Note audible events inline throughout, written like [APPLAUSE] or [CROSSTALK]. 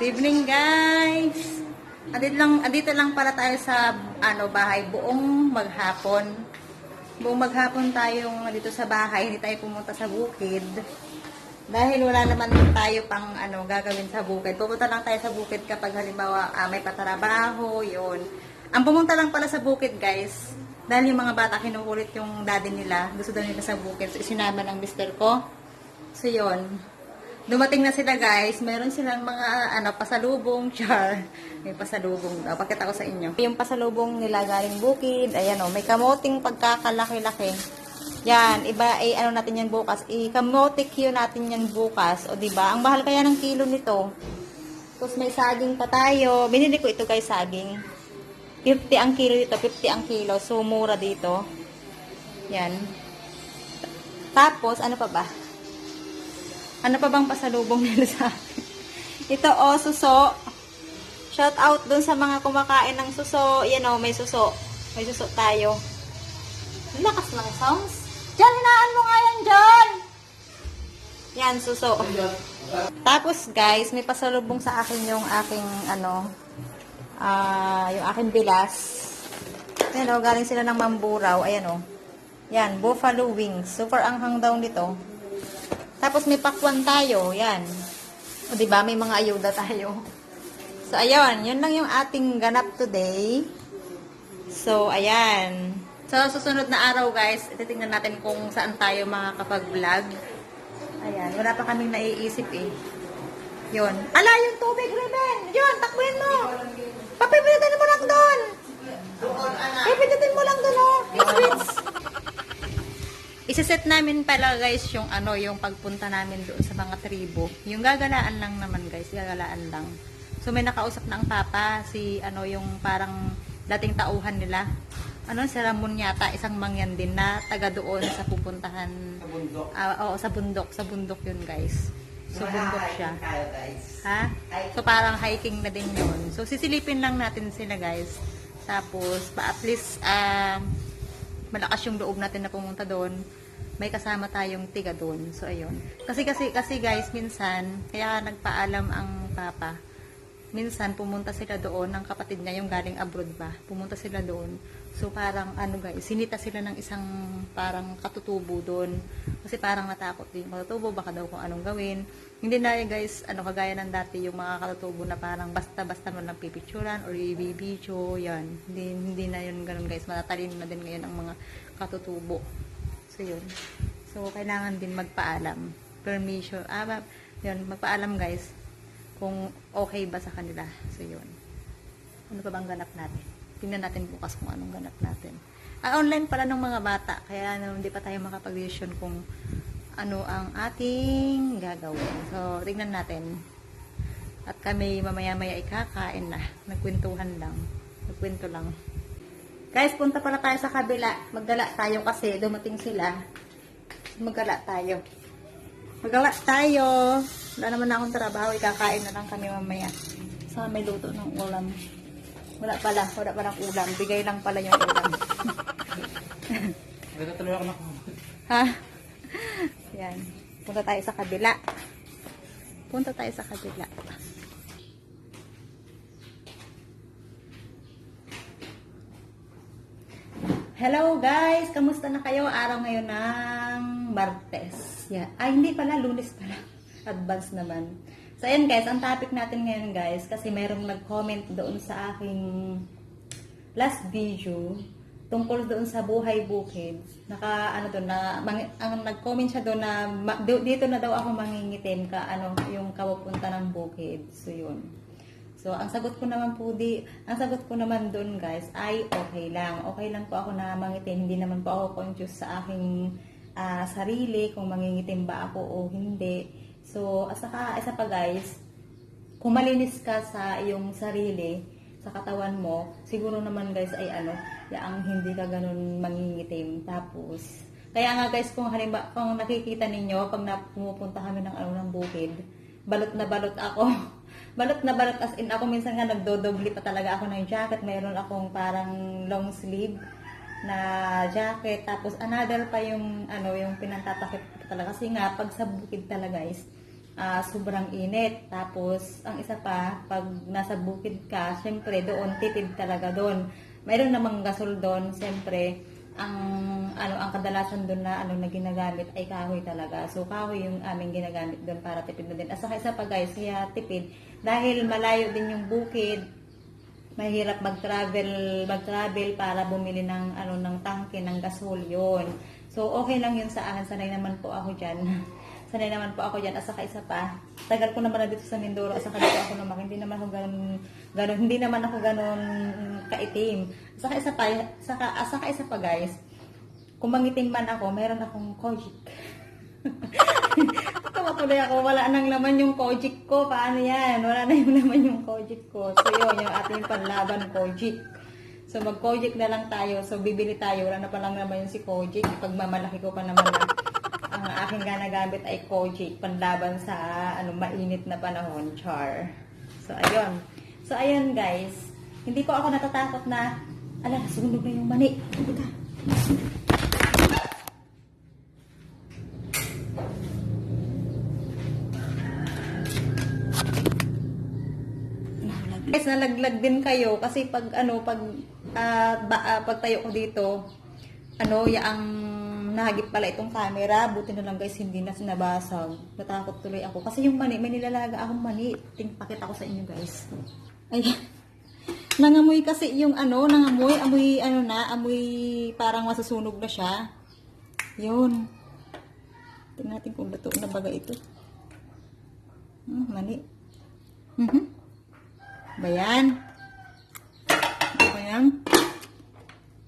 Good evening guys! Andito lang, andito lang pala tayo sa ano bahay buong maghapon. Buong maghapon tayong dito sa bahay, hindi tayo pumunta sa bukid. Dahil wala naman tayo pang ano gagawin sa bukid. Pupunta lang tayo sa bukid kapag halimbawa ah, may patrabaho, yon. Ang pumunta lang pala sa bukid guys, dahil yung mga bata kinukulit yung daddy nila, gusto daw nila sa bukid. So isinama ng mister ko. So yon. Dumating na sila guys, meron silang mga ano pasalubong [LAUGHS] char. May pasalubong daw. Pakita ko sa inyo. Yung pasalubong nila galing bukid, ayan oh, may kamoting pagkakalaki-laki. Yan, iba eh ano natin yan bukas. I-kamote Q natin yan bukas. O di ba? Ang mahal kaya ng kilo nito. Tapos may saging pa tayo. Binili ko ito guys, saging. 50 ang kilo dito, 50 ang kilo. So mura dito. Yan. Tapos ano pa ba? Ano pa bang pasalubong [LAUGHS] nila sa akin? Ito, oh, suso. Shout out dun sa mga kumakain ng suso. Yan, oh, may suso. May suso tayo. Lakas ng sounds. Diyan, hinaan mo nga yan, John! Yan, suso. Tapos, guys, may pasalubong sa akin yung aking, ano, ah, yung aking bilas. Ayan, oh, galing sila ng Mamburaw. Ayan, oh. Yan, buffalo wings. Super anghang daw nito. Tapos may pakwan tayo, yan. O di ba may mga ayuda tayo. So ayun, yun lang yung ating ganap today. So ayan. So susunod na araw guys, ititingnan natin kung saan tayo makakapag-vlog. Ayan, wala pa kaming naiisip eh. Yun. Ala, yung tubig, Ruben! Yun, takbuhin mo! Papipitin mo lang doon! Papipitin mo lang doon, oh! Please, Isiset namin pala guys yung ano, yung pagpunta namin doon sa mga tribo. Yung gagalaan lang naman guys, gagalaan lang. So may nakausap na ang papa, si ano yung parang dating tauhan nila. Ano, si Ramon yata, isang mangyan din na taga doon sa pupuntahan. Sa bundok. oo, sa bundok, sa bundok yun guys. So bundok siya. Ha? So parang hiking na din yun. So sisilipin lang natin sila guys. Tapos, pa at least, um, malakas yung loob natin na pumunta doon. May kasama tayong tiga doon. So, ayun. Kasi, kasi, kasi guys, minsan, kaya nagpaalam ang papa. Minsan, pumunta sila doon, ng kapatid niya, yung galing abroad ba, pumunta sila doon. So, parang, ano guys, sinita sila ng isang parang katutubo doon. Kasi parang natakot din katutubo, baka daw kung anong gawin. Hindi na eh, guys, ano, kagaya ng dati, yung mga katutubo na parang basta-basta mo lang pipicturan or ibibidyo, yan. Hindi, hindi na yun ganun guys, matatalino na din ngayon ang mga katutubo. So, yun. So, kailangan din magpaalam. Permission. Ah, yun, magpaalam guys kung okay ba sa kanila. So, yun. Ano pa bang ganap natin? Tingnan natin bukas kung anong ganap natin. Ah, online pala ng mga bata. Kaya ano, hindi pa tayo makapag-decision kung ano ang ating gagawin. So, tingnan natin. At kami mamaya-maya ikakain na. Nagkwentuhan lang. Nagkwento lang. Guys, punta pala tayo sa kabila. Magdala tayo kasi dumating sila. Magdala tayo. Magdala tayo. Wala naman na akong trabaho. Ikakain na lang kami mamaya. Sa may luto ng ulam. Wala pala. Wala palang ulam. Bigay lang pala yung ulam. [LAUGHS] Ako ha? Yan. Punta tayo sa kabila. Punta tayo sa kabila. Hello guys! Kamusta na kayo? Araw ngayon ng Martes. Yeah. Ay, hindi pala. Lunes pala. [LAUGHS] Advance naman. So, ayan guys. Ang topic natin ngayon guys, kasi mayroong nag-comment doon sa aking last video tungkol doon sa buhay bukid. Naka, ano doon, na, mang, ang nag-comment siya doon na ma, dito na daw ako mangingitim ka, ano, yung kapupunta ng bukid. So, yun. So, ang sagot ko naman po di, ang sagot ko naman doon guys ay okay lang. Okay lang po ako na mangitim. Hindi naman po ako conscious sa aking ah, sarili kung mangingitim ba ako o hindi. So, at saka, isa pa guys, kung malinis ka sa iyong sarili, sa katawan mo, siguro naman guys ay ano, yaang hindi ka ganun mangingitim. Tapos, kaya nga guys, kung halimbawa, kung nakikita ninyo, pag pumupunta kami ng ano ng bukid, balot na balot ako. [LAUGHS] balot na balot as in ako minsan nga nagdodobli pa talaga ako ng jacket. Mayroon akong parang long sleeve na jacket. Tapos another pa yung ano yung pinantatakip ko talaga. Kasi nga, pag sa bukid talaga guys, ah, sobrang init. Tapos, ang isa pa, pag nasa bukid ka, syempre doon, tipid talaga doon. Mayroon namang gasol doon, syempre, ang ano ang kadalasan doon na ano na ginagamit ay kahoy talaga. So kahoy yung aming ginagamit doon para tipid na din. At saka isa pa guys, kaya tipid dahil malayo din yung bukid. Mahirap mag-travel, mag-travel para bumili ng ano ng tangke ng gasol yun. So okay lang yun sa akin, sanay naman po ako diyan. [LAUGHS] sanay naman po ako diyan. At saka isa pa, tagal ko naman na dito sa Mindoro, at saka dito ako naman, hindi naman ako ganun, ganun hindi naman ako ganun kaitim. At saka isa pa, saka, at saka isa pa guys, kung mangitim man ako, meron akong kojic. [LAUGHS] Tawa tuloy ako, wala nang laman yung kojic ko. Paano yan? Wala na yung laman yung kojic ko. So yun, yung ating panlaban kojic. So mag-kojic na lang tayo. So bibili tayo. Wala na palang naman yung si kojic. Pagmamalaki ko pa naman na ang aking ganagamit ay kojic. Panlaban sa ano mainit na panahon. Char. So ayun. So ayun guys. Hindi po ako natatakot na ala, sunog na yung mani. Ika. Guys, nalaglag din kayo kasi pag ano pag ah, ba, ah, pag tayo ko dito ano yaang nahagip pala itong camera. Buti na lang guys hindi na sinabasag natakot tuloy ako. Kasi yung mani may nilalaga akong mani ting pakita ko sa inyo guys. Ay [LAUGHS] nangamoy kasi yung ano nangamoy. Amoy ano na amoy parang masusunog na siya. Yun. Tingnan natin kung luto na baga ito. Hmm, mani mhm. Ba yan? Ano ba yan?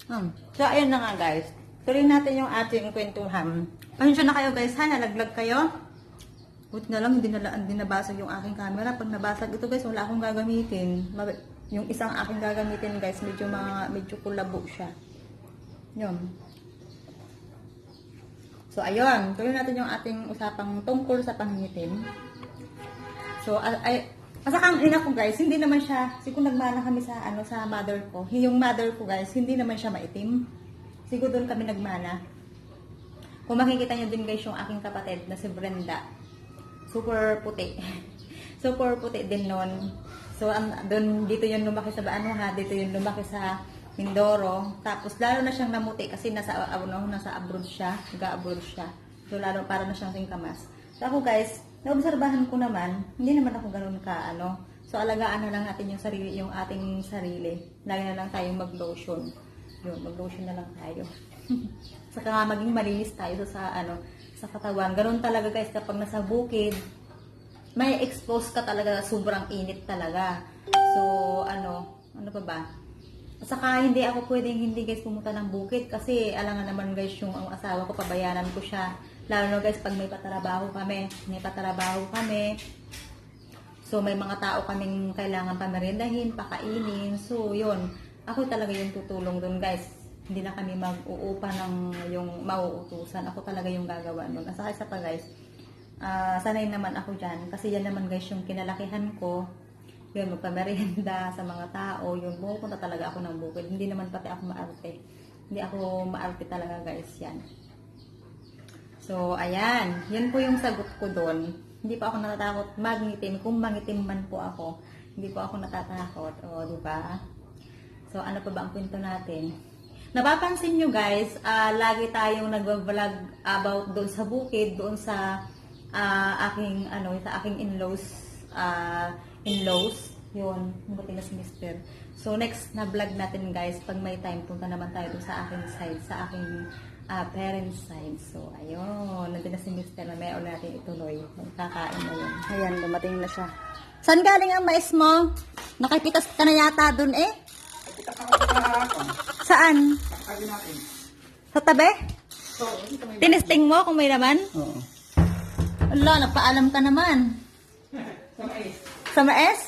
Hmm. So, ayun na nga guys. Tuloy natin yung ating kwentuhan. Pasensya na kayo guys ha, nalaglag kayo. Buti na lang, hindi, na, hindi nabasag yung aking camera. Pag nabasag ito guys, wala akong gagamitin. Yung isang aking gagamitin guys, medyo mga, medyo kulabo siya. Yun. So, ayun. Tuloy natin yung ating usapang tungkol sa pangingitim. So, ay, Asa ang ina ko guys, hindi naman siya, siguro nagmana kami sa ano sa mother ko. Yung mother ko guys, hindi naman siya maitim. Siguro doon kami nagmana. Kung makikita niyo din guys yung aking kapatid na si Brenda. Super puti. [LAUGHS] Super puti din noon. So ang doon dito yung lumaki sa ano ha, dito yung lumaki sa Mindoro. Tapos lalo na siyang namuti kasi nasa ano, nasa abroad siya, nag-abroad siya. So lalo para na siyang tingkamas. So ako guys, naobserbahan ko naman, hindi naman ako ganun ka ano. So alagaan na lang natin yung sarili, yung ating sarili. Lagi na lang tayong mag-lotion. Yun, mag-lotion na lang tayo. [LAUGHS] Saka nga maging malinis tayo sa ano, sa katawan. Ganun talaga guys kapag nasa bukid, may expose ka talaga sobrang init talaga. So, ano, ano pa ba? Saka hindi ako pwedeng hindi guys pumunta ng bukid kasi alam nga naman guys yung ang asawa ko pabayanan ko siya. Lalo na guys pag may patrabaho kami, may patrabaho kami. So may mga tao kaming kailangan pamerindahin, pakainin. So yun, ako talaga yung tutulong doon guys. Hindi na kami mag-uupa ng yung mauutusan. Ako talaga yung gagawa nun. At saka isa pa guys, ah, sanay naman ako dyan. Kasi yan naman guys yung kinalakihan ko yun, magpamerienda [LAUGHS] sa mga tao, yun, pumupunta talaga ako ng bukid. Hindi naman pati ako maarte. Hindi ako maarte talaga guys, yan. So, ayan. Yan po yung sagot ko doon. Hindi pa ako natatakot magnitim. Kung mangitim man po ako, hindi po ako natatakot. O, di ba? So, ano pa ba ang kwento natin? Napapansin nyo guys, ah, lagi tayong nag-vlog about doon sa bukid, doon sa ah, aking, ano, sa aking in-laws, ah, in-laws. Yun, buti na si Mister. So, next na vlog natin guys, pag may time, punta naman tayo doon sa aking side, sa aking ah, parents side. So, ayun, nandun na si Mister na may natin ituloy. Magkakain na yun. Ayan, dumating na siya. Saan galing ang mais mo? Nakipitas ka na yata doon eh. Saan? Sa tabi? Tinesting mo kung may laman? Oo. Ala, nagpaalam ka naman. [LAUGHS] Sa mais. Sa maes?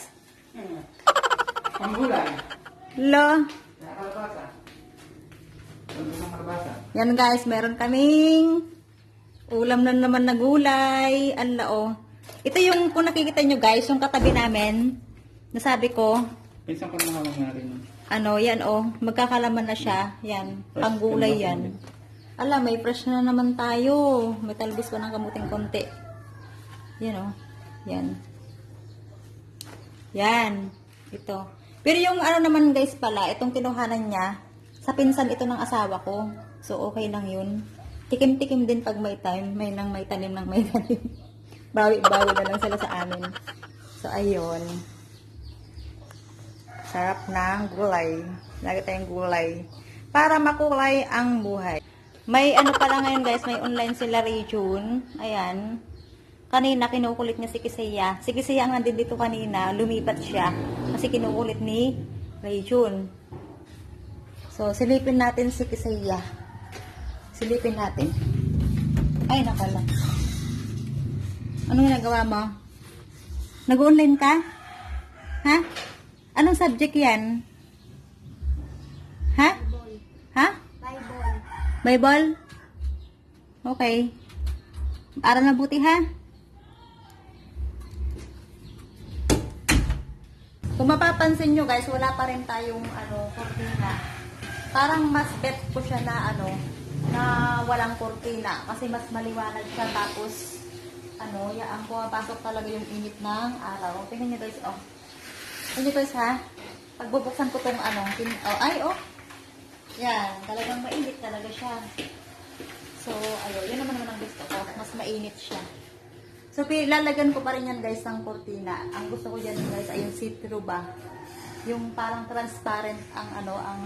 [LAUGHS] Panggulay. Lo. Sa kalabasa. Ano kalabasa? Yan guys, meron kaming ulam na naman na gulay. Ang lao. Ito yung kung nakikita nyo guys, yung katabi namin. Nasabi ko, Pinsan ko na hawak natin. ano, yan oh, magkakalaman na siya. Yan, panggulay yan. Ala, may fresh na naman tayo. May talbos ko ng kamuting konti. Yan oh. Yan. Yan. Ito. Pero yung ano naman guys pala, itong kinuhanan niya, sa pinsan ito ng asawa ko. So, okay lang yun. Tikim-tikim din pag may time. May nang may tanim ng may [LAUGHS] tanim. Bawi-bawi na lang sila sa amin. So, ayun. Sarap ng gulay. Lagi tayong gulay. Para makulay ang buhay. May ano pala ngayon guys, may online sila Rayjun. Ayan. Kanina kinukulit niya si Kisaya. Si Kisaya ang nandito dito kanina, lumipat siya. Kasi kinukulit ni Rayjun. So, silipin natin si Kisaya. Silipin natin. Ay, nakala. Anong ginagawa mo? Nag-online ka? Ha? Anong subject yan? Ha? Ha? Bible. Bible? Okay. Aral mabuti ha? Kung mapapansin nyo guys, wala pa rin tayong ano, kortina. Parang mas bet ko siya na ano, na walang kortina. Kasi mas maliwanag siya. Tapos, ano, ya, ang pumapasok talaga yung init ng araw. Tingnan nyo guys, oh. Nyo guys ha. Pagbubuksan ko tong ano, tin- oh, ay oh. Yan, talagang mainit talaga siya. So, ayun, yun naman naman ang gusto ko. Mas mainit siya. So, lalagyan ko pa rin yan guys ng kortina. Ang gusto ko dyan guys ay yung see-through ba? Yung parang transparent ang ano, ang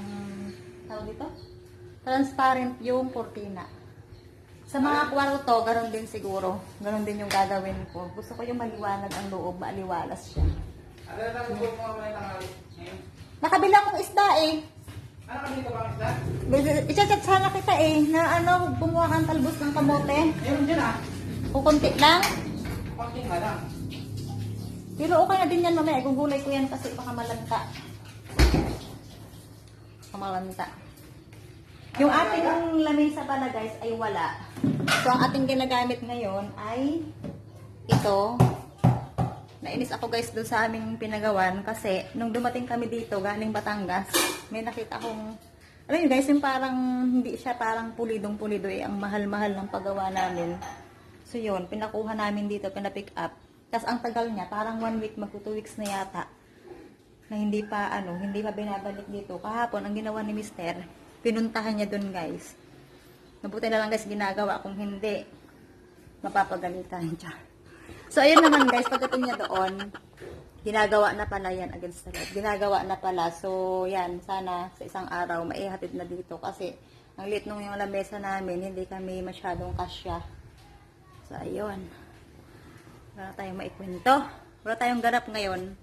tawag dito? Transparent yung kortina. Sa mga kwarto, ganoon din siguro. Ganoon din yung gagawin ko. Gusto ko yung maliwanag ang loob, maaliwalas siya. Ano na lang mo na tanghali? Ngayon? Nakabila akong isda eh. Ano ka dito bang isda? I-chat sana kita eh, na ano, bumuha kang talbos ng kamote. Meron dyan ah. Kukunti lang. Konting nga lang. Pero okay na din yan mamaya. Gugulay ko yan kasi baka malanta. Kamalanta. Yung ating lamesa pala guys ay wala. So ang ating ginagamit ngayon ay ito. Nainis ako guys doon sa aming pinagawan kasi nung dumating kami dito galing Batangas, may nakita akong alam niyo guys, yung parang hindi siya parang pulidong pulido eh, ang mahal-mahal ng paggawa namin. So yun, pinakuha namin dito, pinapick up. Tapos ang tagal niya, parang one week, magto two weeks na yata. Na hindi pa, ano, hindi pa binabalik dito. Kahapon, ang ginawa ni Mister, pinuntahan niya dun guys. Mabuti na lang guys, ginagawa. Kung hindi, mapapagalitan [LAUGHS] siya. So, ayun naman guys, pagdating niya doon, ginagawa na pala yan against the light. Ginagawa na pala. So, yan, sana sa isang araw, maihatid na dito. Kasi, ang lit nung yung lamesa namin, hindi kami masyadong kasya. So, ayun. Wala tayong maikwento. Wala tayong ganap ngayon.